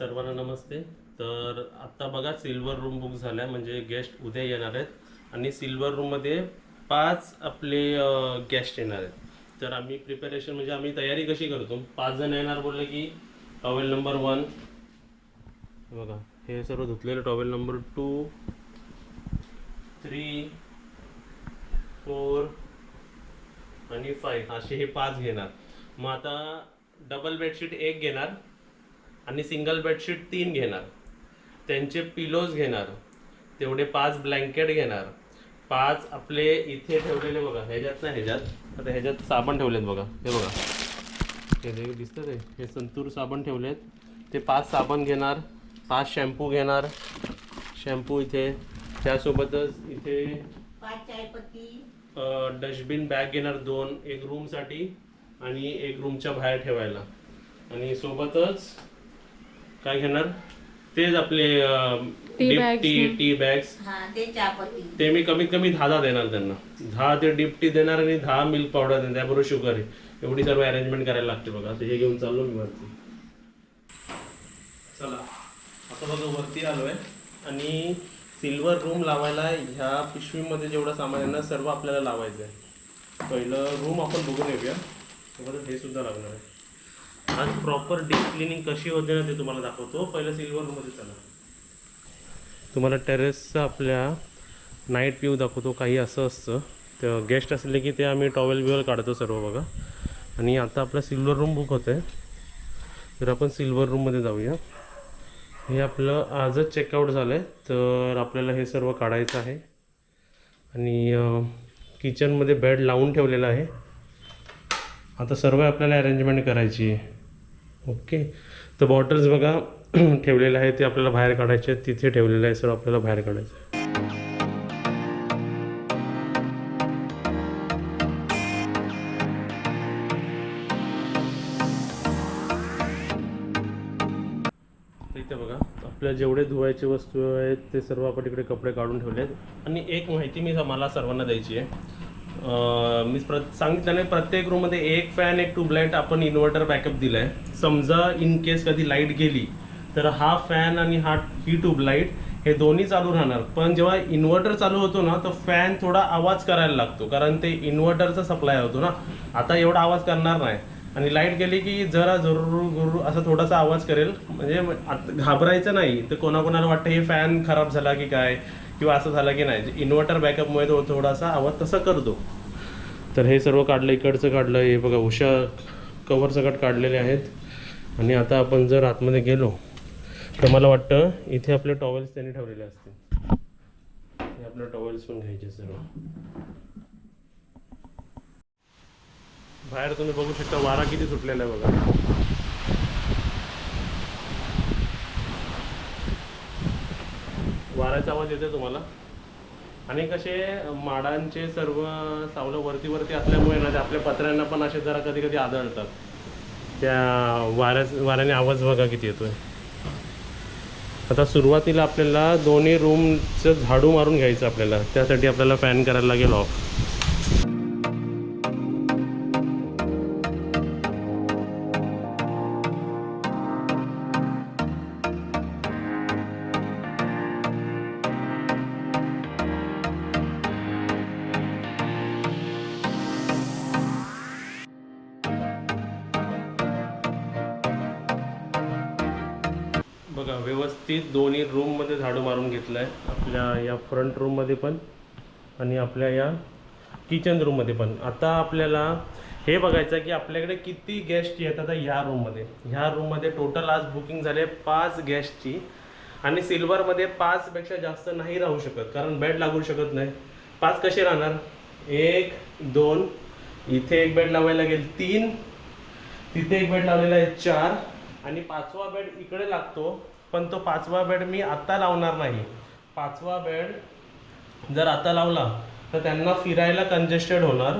सर्वांना नमस्ते. तर आत्ता बघा सिल्वर रूम बुक झाला आहे म्हणजे गेस्ट उद्या येणार आहेत. आणि सिल्वर रूममध्ये पाच आपले गेस्ट येणार आहेत. तर आम्ही प्रिपरेशन म्हणजे आम्ही तयारी कशी करतो? पाच जण येणार बोलले की टॉवेल नंबर वन बघा हे सर्व धुतलेलं towel number two three four आणि फाईव्ह असे हे पाच घेणार. मग आता डबल बेडशीट एक घेणार. आणि सिंगल बेडशीट तीन घेणार. त्यांचे पिलोज घेणार. तेवढे पाच ब्लँकेट घेणार. पाच आपले इथे ठेवलेले बघा. ह्याच्यात ना ह्याच्यात. आता ह्याच्यात साबण ठेवलेत बघा. हे बघा. हे दिसतं ते? हे संतूर साबण ठेवलेत. ते पाच साबण घेणार. पाच शॅम्पू घेणार. शॅम्पू इथे. त्यासोबतच इथे डस्टबिन बॅग घेणार दोन. एक रूमसाठी आणि एक रूमच्या बाहेर ठेवायला. आणि सोबतच काय घेणार? तेच आपले Tea bags tea tea bags हा ते चहापत्ती ते मी कमीत कमी दहा दहा देणार त्यांना. दहा ते डिप टी देणार आणि दहा मिल्क पावडर देणार. त्याबरोबर शुगर आहे. एवढी सर्व अरेंजमेंट करायला लागते बघा. ते हे घेऊन चाललो मी वरती. चला. आता बघा वरती आलो आहे आणि सिल्वर रूम लावायला ह्या पिशवीमध्ये जेवढं सामान आहे ना सर्व आपल्याला लावायचं आहे पहिलं रूम आपण बघून येऊया. सोबतच हे सुद्धा लागणार आहे. आज प्रॉपर डीप क्लिनिंग कशी होते ना ते तुम्हाला दाखवतो. पहिलं सिल्वर रूममध्ये चला. तुम्हाला टेरेसचा आपल्या नाईट व्ह्यू दाखवतो. काही असं असतं. तर गेस्ट असले की ते आम्ही टॉवेल बिवेल काढतो सर्व बघा. आणि आता आपलं सिल्वर रूम बुक होतं आहे तर आपण सिल्वर रूममध्ये जाऊया. हे आपलं आजच चेकआउट झालं आहे तर आपल्याला हे सर्व काढायचं आहे. आणि किचनमध्ये बेड लावून ठेवलेला आहे. आता सर्व आपल्याला अरेंजमेंट करायची आहे. ओके. तर बॉटल्स बघा ठेवलेले आहे ते आपल्याला बाहेर काढायचे आहेत. तिथे ठेवलेलं आहे सर्व आपल्याला बाहेर काढायचं आहे इथे बघा आपल्या जेवढे धुवायचे वस्तू आहेत ते सर्व आपण इकडे कपडे काढून ठेवले आहेत आणि एक माहिती मी मला सर्वांना द्यायची आहे. मी प्र सांगितलं नाही प्रत्येक रूममध्ये एक फॅन एक ट्यूबलाईट आपण इन्व्हर्टर बॅकअप दिला आहे समजा इन केस कधी लाइट गेली तर हा फॅन आणि हा ही ट्यूबलाईट हे दोन्ही चालू राहणार. पण जेव्हा इन्व्हर्टर चालू होतो ना तर फॅन थोडा आवाज करायला लागतो. कारण ते इन्व्हर्टरचा सप्लाय होतो ना. आता एवढा आवाज करणार नाही. आणि लाइट गेली की जरा जरूर गुरु असा थोडासा आवाज करेल. म्हणजे घाबरायचं नाही. तर कोणाकोणाला वाटतं हे फॅन खराब झाला की काय? किंवा असं झालं की नाही इन्व्हर्टर बॅकअपमुळे तो थोडासा आवाज तसा करतो. तर हे सर्व काढलं इकडचं काढलं हे बघा उषा कवर सकट काढलेले आहेत. आणि आता आपण जर आतमध्ये गेलो तर मला वाटतं इथे आपले टॉवेल्स त्यांनी ठेवलेले असतील. हे आपलं टॉवेल्स पण घ्यायचे सर्व. बाहेर तुम्ही बघू शकता वारा किती सुटलेला आहे बघा. वाऱ्याचा आवाज येतोय तुम्हाला. आणि कसे माडांचे सर्व सावलं वरती वरती असल्यामुळे ना ते आपल्या पत्र्यांना पण असे जरा कधी कधी आदळतात. त्या वाऱ्या वाऱ्याने आवाज बघा किती येतोय. आता सुरुवातीला आपल्याला दोन्ही रूमचं झाडू मारून घ्यायचं आपल्याला. त्यासाठी आपल्याला फॅन करायला लागेल ऑफ व्यवस्थित दोन्ही रूममध्ये झाडू मारून घेतलं आहे आपल्या या फ्रंट रूममध्ये पण आणि आपल्या या किचन रूममध्ये पण. आता आपल्याला हे बघायचं आहे की आपल्याकडे किती गेस्ट येतात आता ह्या रूममध्ये ह्या रूममध्ये टोटल आज बुकिंग झाले पाच गेस्टची आणि सिल्वरमध्ये पाचपेक्षा जास्त नाही राहू शकत. कारण बेड लागू शकत नाही. पाच कसे राहणार? एक दोन इथे एक बेड लावायला लागेल तीन तिथे एक बेड लावलेला आहे चार आणि पाचवा बेड इकडे लागतो. पण तो पाचवा बेड मी आत्ता लावणार नाही. पाचवा बेड जर आता लावला तर त्यांना फिरायला कंजेस्टेड होणार.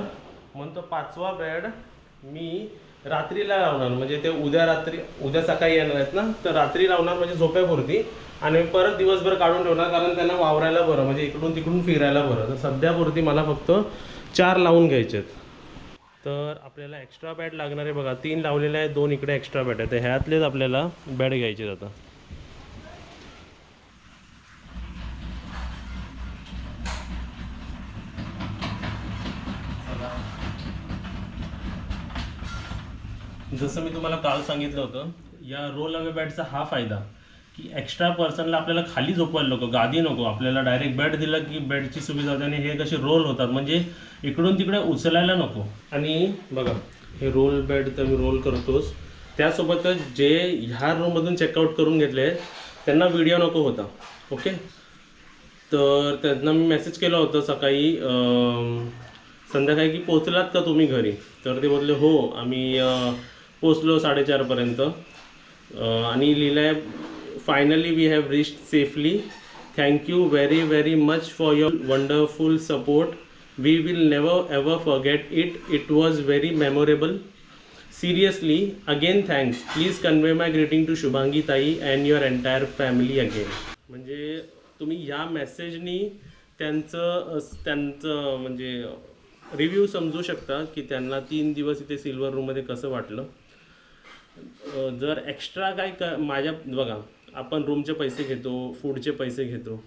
म्हणून तो पाचवा बेड मी रात्रीला लावणार. म्हणजे ते उद्या रात्री उद्या सकाळी येणार आहेत ना तर रात्री लावणार म्हणजे झोप्यापुरती आणि परत दिवसभर काढून ठेवणार कारण त्यांना वावरायला बरं म्हणजे इकडून तिकडून फिरायला बरं. तर सध्यापुरती मला फक्त चार लावून घ्यायचे आहेत. तर आपल्याला एक्स्ट्रा बॅट लागणार आहे बघा. तीन लावलेले आहेत दोन इकडे एक्स्ट्रा बॅट आहेत. तर ह्यातलेच आपल्याला बॅट घ्यायचे आहेत जसं मी तुम्हाला काल सांगितलं होतं या रोल अवे बेडचा हा फायदा की एक्स्ट्रा पर्सनला आपल्याला खाली झोपवायला नको गादी नको. आपल्याला डायरेक्ट बेड दिलं की बेडची सुविधा होते आणि हे कसे रोल होतात. म्हणजे इकडून तिकडे उचलायला नको. आणि बघा हे रोल बेड तर मी रोल करतोच. त्यासोबतच जे ह्या रूममधून चेकआउट करून घेतले त्यांना व्हिडिओ नको होता. ओके तर त्यांना मी मेसेज केला होता सकाळी संध्याकाळी की पोचलात का तुम्ही घरी? तर ते बोलले हो आम्ही पोचलो साडेचारपर्यंत आणि लिहिलं आहे finally we have reached safely thank you very very much for your wonderful support we will never ever forget it it was very memorable seriously again thanks please convey my greeting to Shubhangi tai and your entire family again म्हणजे तुम्ही ह्या मेसेजनी त्यांचं त्यांचं म्हणजे review समजू शकता की त्यांना तीन दिवस इथे सिल्वर रूममध्ये कसं वाटलं. जर एक्स्ट्रा काय क माझ्या बघा आपण रूमचे पैसे घेतो फूडचे पैसे घेतो.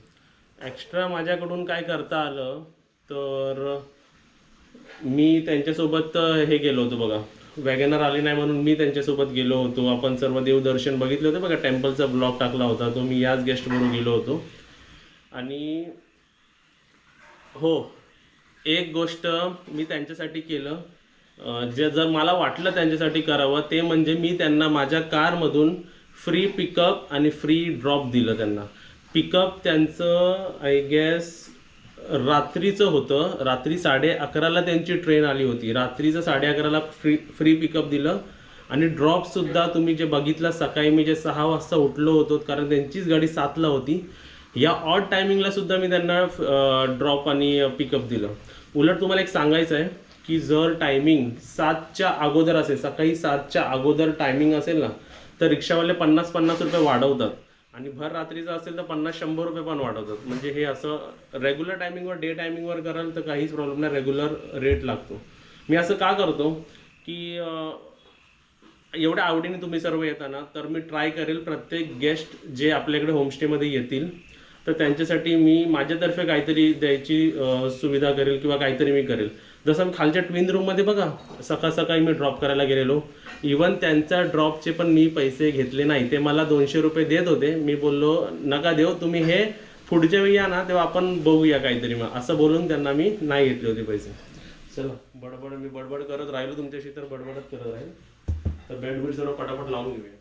एक्स्ट्रा माझ्याकडून काय करता आलं तर मी त्यांच्यासोबत हे गेलो होतो बघा. वॅगनर आले नाही म्हणून मी त्यांच्यासोबत गेलो होतो. आपण सर्व देवदर्शन बघितलं होतं बघा टेम्पलचा ब्लॉग टाकला होता तो. मी याच गेस्टबरोबर गेलो होतो. आणि हो एक गोष्ट मी त्यांच्यासाठी केलं. जे जर मला वाटलं त्यांच्यासाठी करावं ते म्हणजे मी त्यांना माझ्या कारमधून फ्री पिकअप आणि फ्री ड्रॉप दिलं त्यांना. पिकअप त्यांचं आय गेस रात्रीचं होतं. रात्री साडे अकराला त्यांची ट्रेन आली होती. रात्रीचं साडे अकराला फ्री फ्री पिकअप दिलं. आणि ड्रॉपसुद्धा तुम्ही जे बघितलं सकाळी मी जे सहा वाजता उठलो होतो कारण त्यांचीच गाडी सातला होती. या ऑड टायमिंगला सुद्धा मी त्यांना ड्रॉप आणि पिकअप दिलं. उलट तुम्हाला एक सांगायचं आहे. की जर टायमिंग सातच्या अगोदर असेल सकाळी सातच्या अगोदर टायमिंग असेल ना तर रिक्षावाले पन्नास पन्नास रुपये वाढवतात. आणि भर रात्रीचं असेल तर पन्नास शंभर रुपये पण वाढवतात. म्हणजे हे असं रेग्युलर टायमिंगवर डे टायमिंगवर कराल तर काहीच प्रॉब्लेम नाही. रेग्युलर रेट लागतो. मी असं का करतो की एवढ्या आवडीने तुम्ही सर्व येताना तर मी ट्राय करेल प्रत्येक गेस्ट जे आपल्याकडे होमस्टेमध्ये येतील तर त्यांच्यासाठी मी माझ्यातर्फे काहीतरी द्यायची सुविधा करेल किंवा काहीतरी मी करेल. जसं खालच्या ट्विन रूममध्ये बघा सकाळ सकाळी मी ड्रॉप करायला गेलेलो. इवन त्यांच्या ड्रॉपचे पण मी पैसे घेतले नाही. ते मला दोनशे रुपये देत होते. मी बोललो नका देव तुम्ही हे पुढच्या वेळी या ना तेव्हा आपण बघूया काहीतरी मग. असं बोलून त्यांना मी नाही घेतले होते पैसे. चला बडबड मी बडबड करत राहिलो. तुमच्याशी तर बडबडच करत राहील. तर बेड बीड सर्व पटापट लावून घेऊया.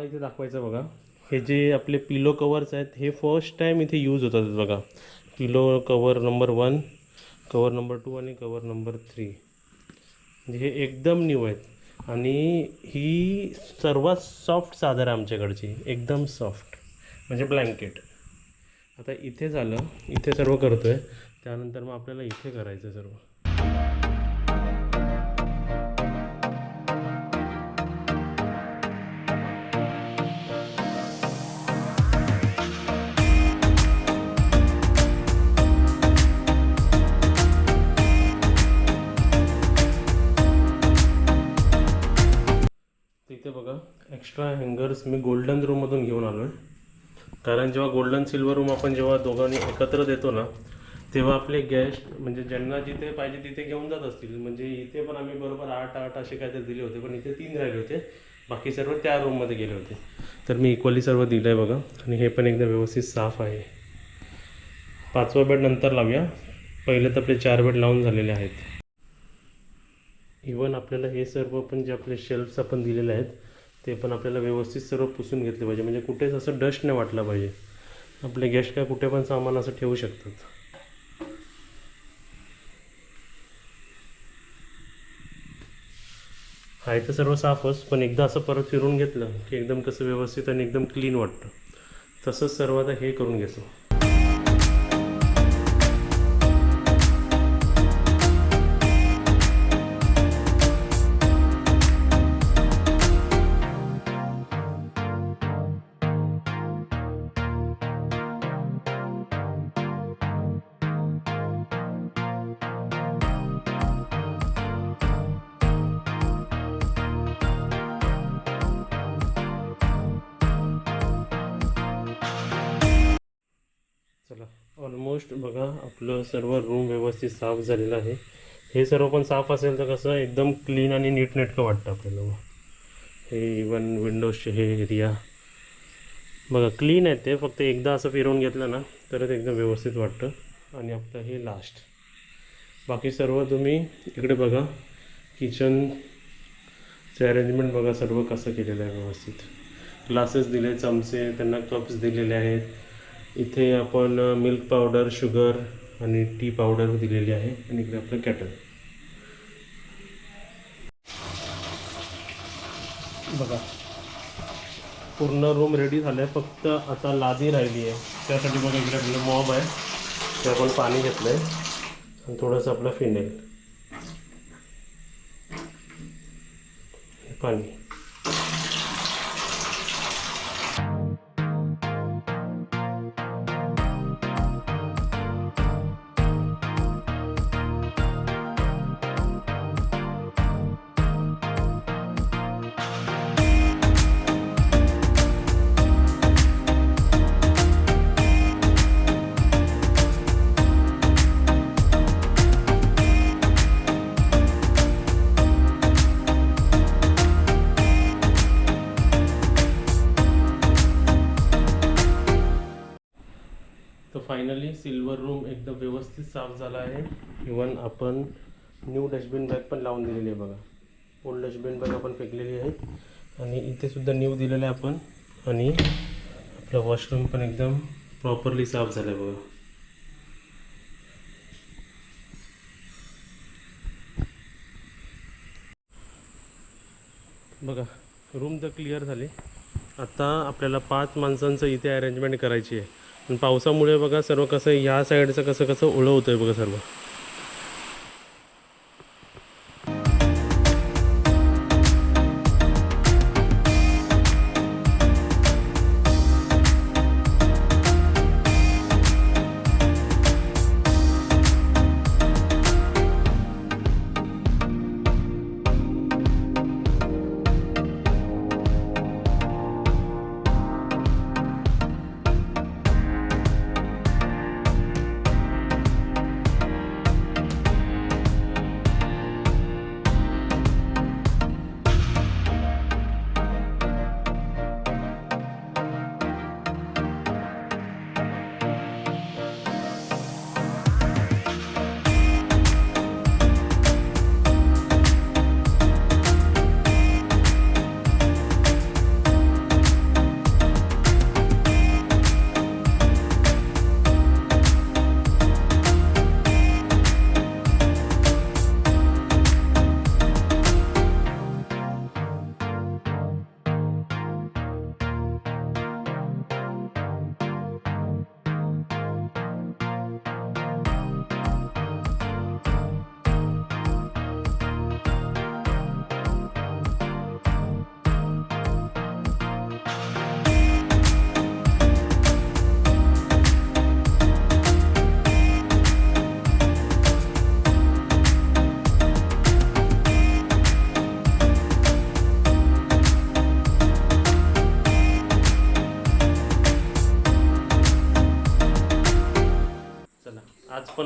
तुम्हाला इथे दाखवायचं बघा. हे जे आपले पिलो कवर्स आहेत हे फर्स्ट टाईम इथे यूज होतात बघा. Pillow cover number one cover number two आणि कवर नंबर थ्री म्हणजे हे एकदम न्यू आहेत. आणि ही सर्वात सॉफ्ट चादर आहे आमच्याकडची एकदम सॉफ्ट म्हणजे ब्लँकेट आता इथे झालं इथे सर्व करतो आहे त्यानंतर मग आपल्याला इथे करायचं सर्व. इथे बघा एक्स्ट्रा हँगर्स मी गोल्डन रूममधून घेऊन आलो आहे कारण जेव्हा गोल्डन सिल्वर रूम आपण जेव्हा दोघांनी एकत्र देतो ना तेव्हा आपले गेस्ट म्हणजे ज्यांना जिथे पाहिजे तिथे घेऊन जात असतील. म्हणजे इथे पण आम्ही बरोबर आठ आठ असे काहीतरी दिले होते पण इथे तीन राहिले होते. बाकी सर्व त्या रूममध्ये गेले होते. तर मी इक्वली सर्व दिलं आहे बघा. आणि हे पण एकदम व्यवस्थित साफ आहे. पाचवा बेड नंतर लावूया. पहिले तर आपले चार बेड लावून झालेले आहेत. इवन आपल्याला हे सर्व पण जे आपले शेल्फ्स आपण दिलेले आहेत ते पण आपल्याला व्यवस्थित सर्व पुसून घेतले पाहिजे. म्हणजे कुठेच असं डस्ट नाही वाटलं पाहिजे. आपले गेस्ट काय कुठे पण सामान असं ठेवू शकतात. आहे तर सर्व साफच पण एकदा असं परत फिरून घेतलं की एकदम कसं व्यवस्थित आणि एकदम क्लीन वाटतं. तसंच सर्व आता हे करून घेतो. बघा आपलं सर्व रूम व्यवस्थित साफ झालेलं आहे. हे सर्व पण साफ असेल तर कसं एकदम क्लीन आणि नीटनेटकं वाटतं आपल्याला. हे इवन विंडोजचे हे एरिया बघा क्लीन आहे ते फक्त एकदा असं फिरवून घेतलं ना तरच एकदम व्यवस्थित वाटतं. आणि आपलं हे लास्ट बाकी सर्व तुम्ही इकडे बघा किचनचं अरेंजमेंट बघा सर्व कसं केलेलं आहे व्यवस्थित. ग्लासेस दिले चमचे त्यांना कप्स दिलेले आहेत. इथे आपण मिल्क पावडर शुगर आणि टी पावडर दिलेली आहे आणि इकडे आपलं कॅटल बघा पूर्ण रूम रेडी झालं आहे फक्त आता लादी राहिली आहे. त्यासाठी बघा इकडे आपलं मॉब आहे. ते आपण पाणी घेतलं आहे आणि थोडंसं आपलं फिनेल पाणी. फायनली सिल्वर रूम एकदम व्यवस्थित साफ झाला आहे. इवन आपण न्यू डस्टबिन बॅग पण लावून दिलेली आहे बघा. ओल्ड डस्टबिन बॅग आपण फेकलेली आहे आणि इथे सुद्धा न्यू दिलेलं आहे आपण. आणि आपलं वॉशरूम पण एकदम प्रॉपरली साफ झालं आहे बघा. बघा रूम तर क्लिअर झाली. आता आपल्याला पाच माणसांचं इथे अरेंजमेंट करायची आहे. पावसामुळे बघा सर्व कसं ह्या साईडचं कसं कसं ओळं होतं आहे बघा सर्व.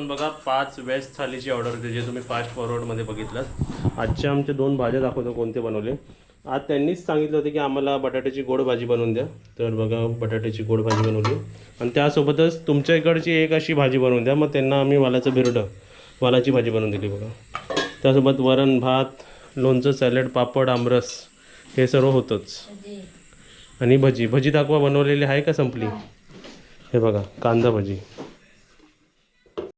पण बघा पाच वेज थालीची ऑर्डर होती जे तुम्ही फास्ट फॉरवर्डमध्ये बघितलं आजच्या आमचे दोन भाज्या दाखवतो कोणते बनवले. आज त्यांनीच सांगितलं होतं की आम्हाला बटाट्याची गोड भाजी बनवून द्या. तर बघा बटाट्याची गोड भाजी बनवली. आणि त्यासोबतच तुमच्या इकडची एक अशी भाजी बनवून द्या. मग त्यांना आम्ही वालाचं बिरडं वालाची भाजी बनवून दिली बघा. त्यासोबत वरण भात लोणचं सॅलड पापड आमरस हे सर्व होतंच. आणि भजी. भजी दाखवा बनवलेली आहे का संपली? हे बघा कांदा भजी.